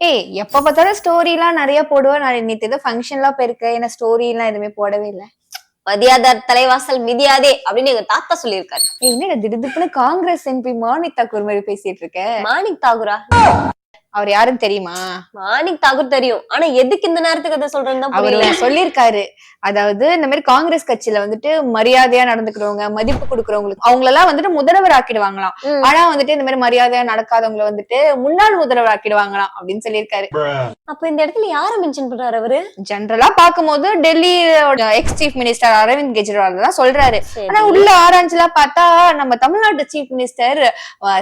ஏய் எப்ப பார்த்தாலும் ஸ்டோரி எல்லாம் நிறைய போடுவேன் நான் நேத்து ஏதோ ஃபங்க்ஷன் எல்லாம் போயிருக்கேன். ஏன்னா ஸ்டோரி எல்லாம் எதுவுமே போடவே இல்ல. மதியாதார் தலைவாசல் மிதியாதே அப்படின்னு எங்க தாத்தா சொல்லியிருக்காரு. ஏய் என்னடா திடுதிப்புன்னு காங்கிரஸ் எம்பி மாணிக் தாக்கூர் மாதிரி பேசிட்டு இருக்க? மாணிக் தாகூரா? அவர் யாருன்னு தெரியுமா? மாணிக் தாகூர் தெரியும். ஆனா எதுக்கு இந்த நேரத்துக்கு அதை சொல்றேன்னு அவர் சொல்லியிருக்காரு. அதாவது இந்த மாதிரி காங்கிரஸ் கட்சியில வந்துட்டு மரியாதையா நடந்துக்கிறவங்க மதிப்பு கொடுக்கறவங்களுக்கு அவங்களெல்லாம் வந்துட்டு முதல்வர் ஆக்கிடுவாங்களாம். ஆனா வந்துட்டு இந்த மாதிரி மரியாதையா நடக்காதவங்கள வந்துட்டு முன்னாள் முதல்வர் ஆக்கிடுவாங்களாம் அப்படின்னு சொல்லியிருக்காரு. அப்ப இந்த இடத்துல யார மென்ஷன் பண்றாரு அவரு? ஜென்ரலா பாக்கும்போது டெல்லியோட ex chief minister Arvind Kejriwal தான் சொல்றாரு. ஆனா உள்ள ஆராய்ச்சிலாம் பார்த்தா நம்ம தமிழ்நாட்டு சீஃப் மினிஸ்டர்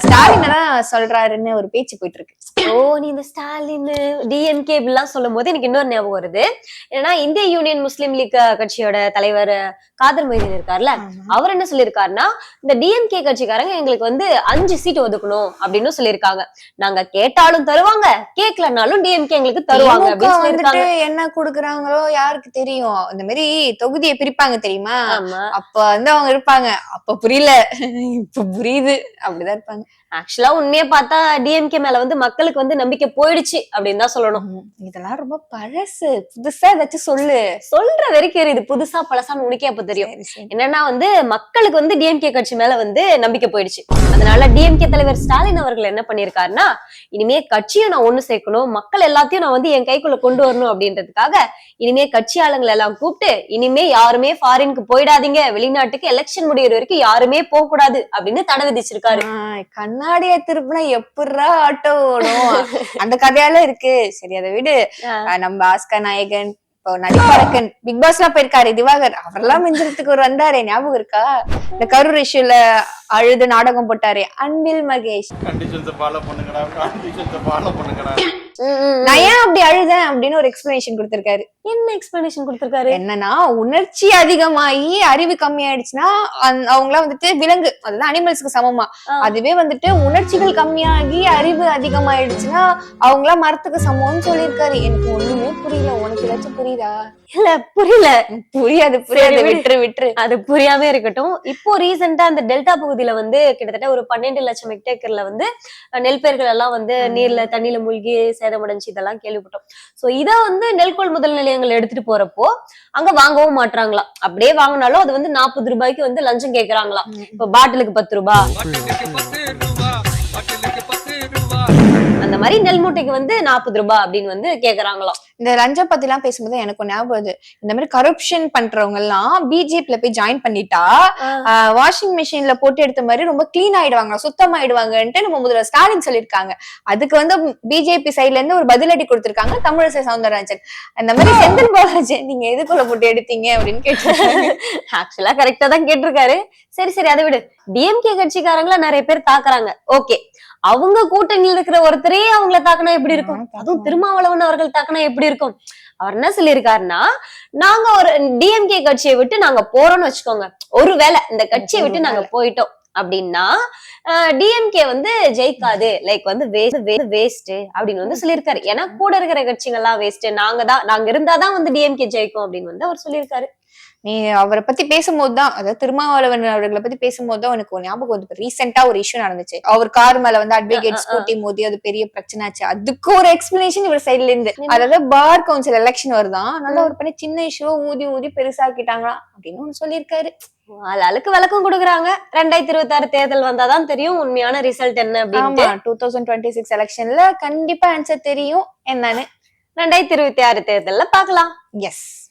ஸ்டாலின் தான் சொல்றாருன்னு ஒரு பேச்சு போயிட்டு இருக்கு. ஓ நீ இந்த ஸ்டாலின் டிஎம்கே இப்படிலாம் சொல்லும் போது எனக்கு இன்னொரு ஞாபகம் வருது. ஏன்னா இந்திய யூனியன் முஸ்லீம் லீக் கட்சியோட தலைவர் காதர் மொய்தீன் இருக்கார்ல அவர் என்ன சொல்லியிருக்காருன்னா இந்த டிஎம்கே கட்சிக்காரங்க எங்களுக்கு வந்து அஞ்சு சீட் ஒதுக்கணும் அப்படின்னு சொல்லியிருக்காங்க. நாங்க கேட்டாலும் தருவாங்க கேட்கலனாலும் டிஎம்கே எங்களுக்கு தருவாங்க வந்துட்டு என்ன குடுக்குறாங்களோ யாருக்கு தெரியும்? இந்த மாதிரி தொகுதியை பிரிப்பாங்க தெரியுமா? அப்ப வந்து அவங்க இருப்பாங்க. அப்ப புரியல. இப்ப புரியுது. அப்படிதான் இருப்பாங்க. ஆக்சுவலா உண்மையை பார்த்தா டிஎம்கே மேல வந்து மக்களுக்கு வந்து நம்பிக்கை போயிடுச்சு அப்படின்னு தான் சொல்லணும். இதெல்லாம் ரொம்ப பழசு. புதுசா ஏதாச்சும் சொல்லு. சொல்ற வரைக்கும் இது புதுசா பழசான்னு உனக்கே அப்ப தெரியும். என்னன்னா வந்து மக்களுக்கு வந்து டிஎம்கே கட்சி மேல வந்து நம்பிக்கை போயிடுச்சு. அதனால டிஎம்கே தலைவர் ஸ்டாலின் அவர்கள் என்ன பண்ணிருக்காருன்னா இனிமே கட்சியை நான் ஒண்ணு சேர்க்கணும் மக்கள் எல்லாத்தையும் நான் வந்து என் கைக்குள்ள கொண்டு வரணும் அப்படின்றதுக்காக இனிமே கட்சி ஆளுங்களை எல்லாம் கூப்பிட்டு இனிமே யாருமே ஃபாரினுக்கு போயிடாதீங்க வெளிநாட்டுக்கு எலெக்ஷன் முடியிற வரைக்கும் யாருமே போக கூடாது அப்படின்னு தடை விதிச்சிருக்காரு. கண்ணாடிய திருப்பினா எப்படிரா ஆட்டோ ஓடும்? அந்த கதையால இருக்கு. சரி அதை விடு. நம்ம ஆஸ்கர் நாயகன் இப்போ நடிப்பரக்கன் பிக் பாஸ்லாம் போயிருக்காரு திவாகர். அவரெல்லாம் மிஞ்சறதுக்கு ஒரு வந்தாரே ஞாபகம் இருக்கா? இந்த கரூர் இஷ்யூல அழுது நாடகம் போட்டாரே அன்பில் மகேஷ். கண்டிஷன்ஸை ஃபாலோ பண்ணுங்கடா கண்டிஷன்ஸை ஃபாலோ பண்ணுங்கடா. உம் உம் நான் ஏன் அப்படி அழுதேன் அப்படின்னு ஒரு எக்ஸ்பிளனேஷன் கொடுத்திருக்காரு. என்ன எக்ஸ்பிளனேஷன் கொடுத்திருக்காரு? என்னன்னா உணர்ச்சி அதிகமாகி அறிவு கம்மியாயிடுச்சுன்னா அவங்களாம் வந்துட்டு விலங்கு. அதுதான் அனிமல்ஸ்க்கு சமமா. அதுவே வந்துட்டு உணர்ச்சிகள் கம்மியாகி அறிவு அதிகமாயிடுச்சுன்னா அவங்களாம் மரத்துக்கு சமம்னு சொல்லியிருக்காரு. எனக்கு ஒண்ணுமே புரியல. உனக்கு ஏதாச்சும் புரியுதா? இல்ல புரியல. புரியாது புரியாது. விட்டுரு விட்டுரு. அது புரியாம இருக்கட்டும். இப்போ ரீசெண்டா அந்த டெல்டா பகுதியில வந்து கிட்டத்தட்ட ஒரு பன்னெண்டு லட்சம் ஹெக்டேக்கர்ல வந்து நெல் பயிர்கள் எல்லாம் வந்து நீர்ல தண்ணியில மூழ்கி சேதமடைஞ்சு இதெல்லாம் கேள்விப்பட்டோம். சோ இத வந்து நெல் கொள்முதல் நிலையங்கள் எடுத்துட்டு போறப்போ அங்க வாங்கவும் மாட்றாங்களாம் அப்படியே வாங்கினாலும் அது வந்து நாற்பது ரூபாய்க்கு வந்து லஞ்சம் கேக்குறாங்களாம் இப்போ பாட்டிலுக்கு பத்து ரூபாய் அந்த மாதிரி நெல் மூட்டைக்கு வந்து நாற்பது ரூபாய் அப்படின்னு வந்து கேக்குறாங்களாம். இந்த லஞ்சம் பத்தி எல்லாம் பேசும்போது எனக்கு ஞாபகம் வருது. இந்த மாதிரி கரப்ஷன் பண்றவங்க எல்லாம் பிஜேபில போய் ஜாயின் பண்ணிட்டா வாஷிங் மிஷின்ல போட்டு எடுத்த மாதிரி ரொம்ப கிளீன் ஆயிடுவாங்க சுத்தமாயிடுவாங்கன்ட்டு நம்ம முதல்வர் ஸ்டாலின் சொல்லியிருக்காங்க. அதுக்கு வந்து பிஜேபி சைடுல இருந்து ஒரு பதிலடி கொடுத்திருக்காங்க தமிழிசை சவுந்தரராஜன். அந்த மாதிரி செந்தில் பாலாஜி நீங்க எதுக்குள்ள போட்டு எடுத்தீங்க அப்படின்னு கேட்டிருக்காங்க. ஆக்சுவலா கரெக்டா தான் கேட்டிருக்காரு. சரி சரி அதை விடு. டிஎம்கே கட்சிக்காரங்கள நிறைய பேர் தாக்குறாங்க. ஓகே அவங்க கூட்டணியில் இருக்கிற ஒருத்தரே அவங்கள தாக்குனா எப்படி இருக்கும்? அதுவும் திருமாவளவன் அவர்கள் தாக்குனா எப்படி இருக்கும்? அவர் என்ன சொல்லியிருக்காருன்னா நாங்க ஒரு டிஎம்கே கட்சியை விட்டு நாங்க போறோம்னு வச்சுக்கோங்க. ஒருவேளை இந்த கட்சியை விட்டு நாங்க போயிட்டோம் அப்படின்னா டிஎம்கே வந்து ஜெயிக்காது. லைக் வந்து வேஸ்ட் அப்படின்னு வந்து சொல்லியிருக்காரு. ஏன்னா கூட இருக்கிற கட்சிகள் எல்லாம் வேஸ்ட் நாங்க தான் நாங்க இருந்தாதான் வந்து டிஎம்கே ஜெயிக்கும் அப்படின்னு வந்து அவர் சொல்லியிருக்காரு. நீ அவரை பத்தி பேசும்போதுதான் அதாவது திருமாவளவன் அவர்களை பத்தி பேசும்போதுதான் எனக்கு ஒரு ஞாபகம் வந்து ரீசெண்டா ஒரு இஷ்யூ நடந்துச்சு. அவர் கார் மேல வந்து அட்வொகேட் ஸ்கூட்டி மோதி அது பெரிய பிரச்சனை ஆச்சு. அதுக்கு ஒரு எக்ஸ்பிளனேஷன் இவர் சைடுல இருந்து. அதாவது பார் கவுன்சில் எலெக்ஷன் வருதான் அதனால ஒரு பண்ணி சின்ன இஷ்யூ ஊதி ஊதி பெருசாக்கிட்டாங்களாம் அப்படின்னு ஒண்ணு சொல்லியிருக்காரு. ஆளுக்கு விளக்கம் கொடுக்குறாங்க. ரெண்டாயிரத்தி இருபத்தி ஆறு தேர்தல் வந்தாதான் தெரியும் உண்மையான ரிசல்ட் என்ன அப்படின்னு டூ தௌசண்ட் டுவெண்ட்டி சிக்ஸ் எலெக்ஷன்ல கண்டிப்பா ஆன்சர் தெரியும். என்னன்னு? ரெண்டாயிரத்தி இருபத்தி ஆறு தேர்தல்ல பாக்கலாம் எஸ்